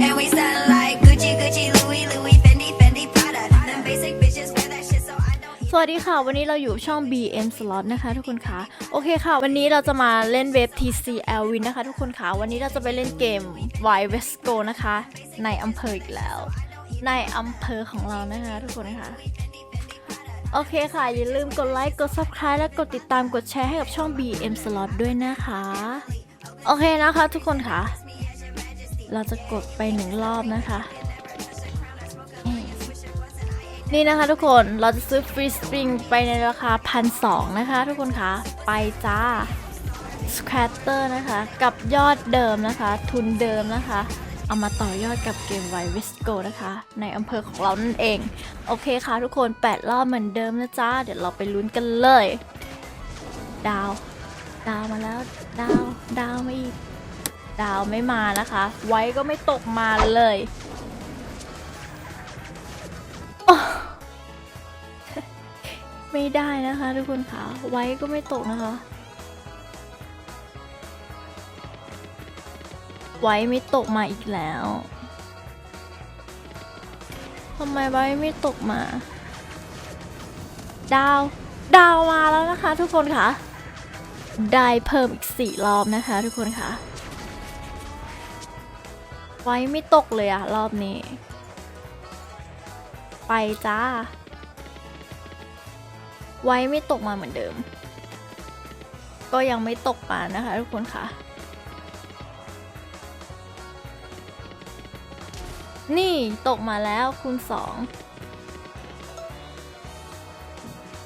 And we sound like Gucci, Gucci, Louis, Louis, Fendi, Fendi, Prada. Them basic bitches wear that shit, so I don't. สวัสดีค่ะ วันนี้เราอยู่ช่อง BM Slot นะคะทุกคนคะโอเคค่ะ วันนี้เราจะมาเล่นเว็บ TCL Win นะคะ ทุกคนคะวันนี้เราจะไปเล่นเกม Y West Go นะคะ ในอำเภออีกแล้ว ในอำเภอของเรานะคะทุกคนคะโอเคค่ะ อย่าลืมกดไลค์ กด Subscribe และกดติดตามกดแชร์ให้กับช่อง BM Slot ด้วยนะคะ โอเคนะคะทุกคนคะ เราจะกดไปหนึ่งรอบนะคะ นี่นะคะทุกคนเราจะซื้อฟรีสปริงไปในราคาพันสองนะคะทุกคนคะไปจ้าสแคตเตอร์นะคะ กับยอดเดิมนะคะ ทุนเดิมนะคะ เอามาต่อยอดกับเกมไววิสโกนะคะ ในอำเภอของเรานั่นเอง โอเคค่ะทุกคน 8 รอบเหมือนเดิมนะจ้า เดี๋ยวเราไปลุ้นกันเลย ดาว ดาวมาแล้ว ดาว ดาวมาอีก ดาวไม่มานะคะ ไว้ก็ไม่ตกมาเลยไม่ได้นะคะ ทุกคนค่ะ ไว้ก็ไม่ตกนะคะ ไว้ไม่ตกมาอีกแล้วทำไมไว้ไม่ตกมา ดาว ดาวมาแล้วนะคะ ทุกคนค่ะ ได้เพิ่มอีกสี่รอบนะคะ ทุกคนค่ะ ไว้ไม่ตกเลยอะรอบนี้ ไปจ้า ไว้ไม่ตกมาเหมือนเดิม ก็ยังไม่ตกมานะคะทุกคนค่ะ นี่ตกมาแล้วคูณสอง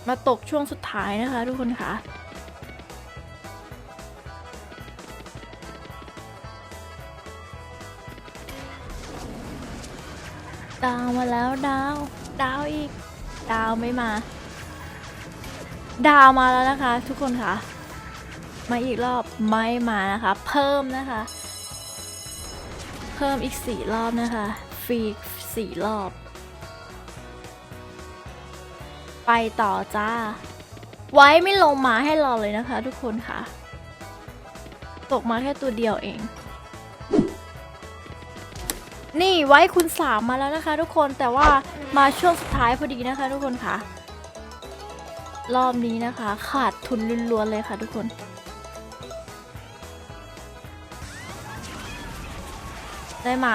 มาตกช่วงสุดท้ายนะคะทุกคนค่ะ ดาวมาแล้วดาว ดาวอีก ดาวไม่มา ดาวมาแล้วนะคะ ทุกคนค่ะ มาอีกรอบไม่มานะคะ เพิ่มนะคะ เพิ่มอีกสี่รอบนะคะ ฟรีสี่รอบ ไปต่อจ้า ไว้ไม่ลงมาให้เราเลยนะคะ ทุกคนค่ะ ตกมาแค่ตัวเดียวเอง นี่ไว้คุณสามมาแล้วนะคะ ทุกคนแต่ว่ามาช่วงสุดท้ายพอดีนะคะ ทุกคนค่ะ รอบนี้นะคะ ขาดทุนล้วนๆเลยค่ะ ทุกคนได้มา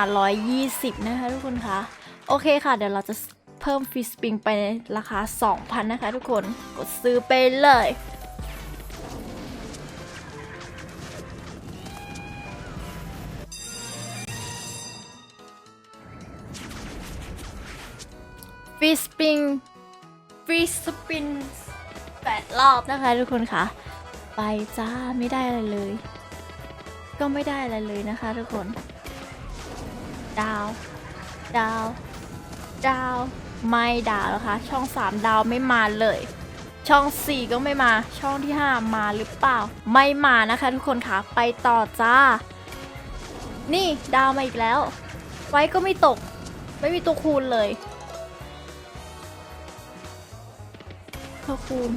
120 นะคะทุกคนคะ โอเคค่ะ เดี๋ยวเราจะเพิ่มฟรีสปริงไปในราคา 2,000 นะคะทุกคน กดซื้อไปเลย รีสปริงฟรีสปินแปดรอบนะคะทุกคนคะไปจ้าไม่ได้อะไรเลย ก็ไม่ได้อะไรเลยนะคะทุกคน ดาว ดาว ดาว ไม่ดาวแล้วคะ ช่อง3ดาวไม่มาเลย ช่อง4ก็ไม่มา ช่องที่5มาหรือเปล่า ไม่มานะคะทุกคนคะไปต่อจ้า นี่ดาวมาอีกแล้ว ไว้ก็ไม่ตก ไม่มีตัวคูณเลย ตัวคูณ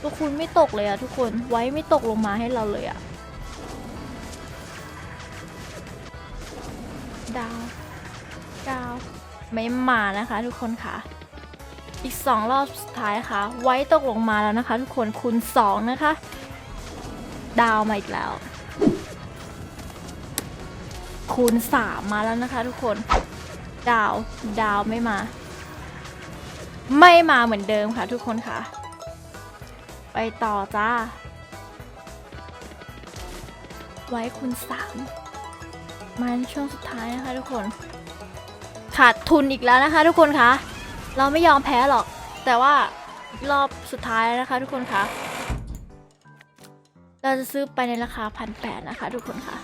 ตัวคูณไม่ตกเลยอะทุกคนไว้ไม่ตกลงมาให้เราเลยอะดาว ดาว ไม่มานะคะทุกคนค่ะ อีกสองรอบสุดท้ายค่ะ ไว้ตกลงมาแล้วนะคะ ทุกคนคูณสองนะคะ ดาวมาอีกแล้ว คูณสามมาแล้วนะคะ ทุกคน ดาว ดาวไม่มา ไม่มาเหมือนเดิมค่ะทุกคนค่ะ ไปต่อจ้า ไว้คูณสามมาในช่วงสุดท้ายนะคะทุกคน ขาดทุนอีกแล้วนะคะ ทุกคนคะเราไม่ยอมแพ้หรอก แต่ว่ารอบสุดท้ายแล้วนะคะ ทุกคนคะเราจะซื้อไปในราคาพันแปดนะคะ ทุกคนคะ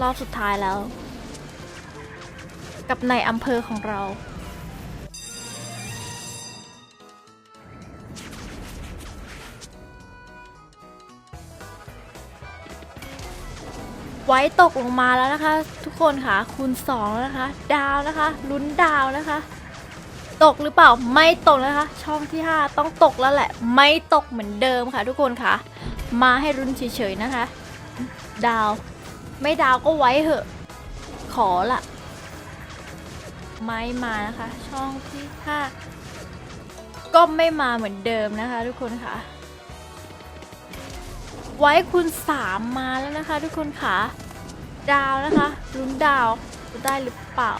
รอบสุดท้ายแล้ว กับในอำเภอของเรา ไว้ตกลงมาแล้วนะคะ ทุกคนค่ะคูณ2แล้วนะคะ ดาวนะคะลุ้นดาวนะคะ ตกหรือเปล่าไม่ตกนะคะ ช่องที่ 5 ต้องตกแล้วแหละ ไม่ตกเหมือนเดิมค่ะ ทุกคนค่ะ มาให้รุนเฉยๆนะคะ ดาว ไม่ดาวก็ไว้เหอะ ขอละไม่มานะคะ ช่องที่ห้าก็ไม่มาเหมือนเดิมนะคะ ทุกคนค่ะไว้คุณสามมาแล้วนะคะ ทุกคนค่ะ ดาวนะคะลุ้นดาวจะได้หรือเปล่า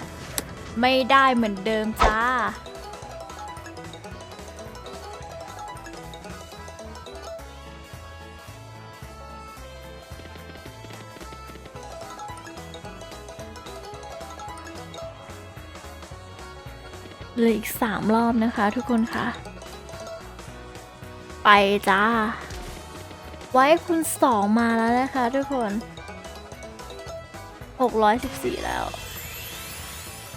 ไม่ได้เหมือนเดิมจ้าเหลืออีกสามรอบนะคะทุกคนค่ะ ไปจ้า ไว้คุณสองมาแล้วนะคะทุกคน 614 แล้ว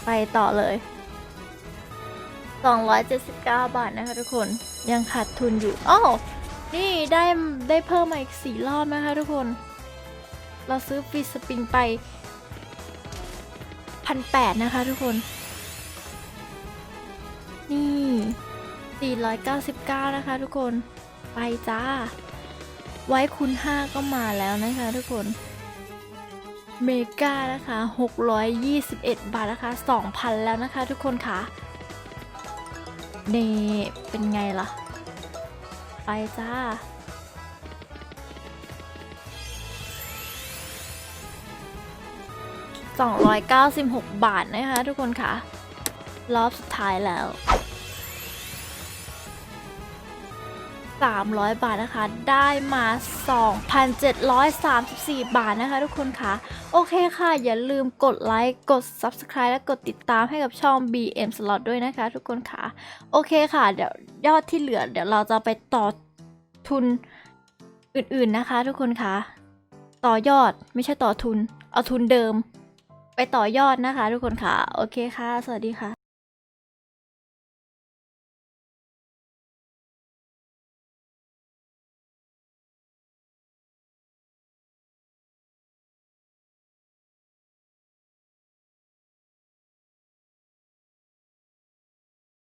ไปต่อเลย 279 บาทนะคะทุกคนยังขาดทุนอยู่อ้าวนี่ได้ได้เพิ่มมาอีก 4 รอบนะคะทุกคน เราซื้อฟรีสปริงไป 1,800 นะคะทุกคน นี่ 499 นะคะทุกคน ไปจ้า ไว้คุณ5ก็มาแล้วนะคะทุกคน เมกานะคะ 621 บาทนะคะ 2,000 แล้วนะคะทุกคนค่ะนี่เป็นไงล่ะ ไปจ้า 296 บาทนะคะทุกคนค่ะ รอบสุดท้ายแล้ว 300 บาทนะคะ ได้มา 2,734 บาทนะคะทุกคนค่ะ โอเคค่ะ อย่าลืมกดไลค์กด Subscribe และกดติดตามให้กับช่อง BM Slot ด้วยนะคะทุกคนค่ะ โอเคค่ะ เดี๋ยวยอดที่เหลือ เดี๋ยวเราจะไปต่อทุนอื่นๆนะคะทุกคนค่ะ ต่อยอดไม่ใช่ต่อทุน เอาทุนเดิม ไปต่อยอดนะคะทุกคนค่ะ โอเคค่ะ สวัสดีค่ะ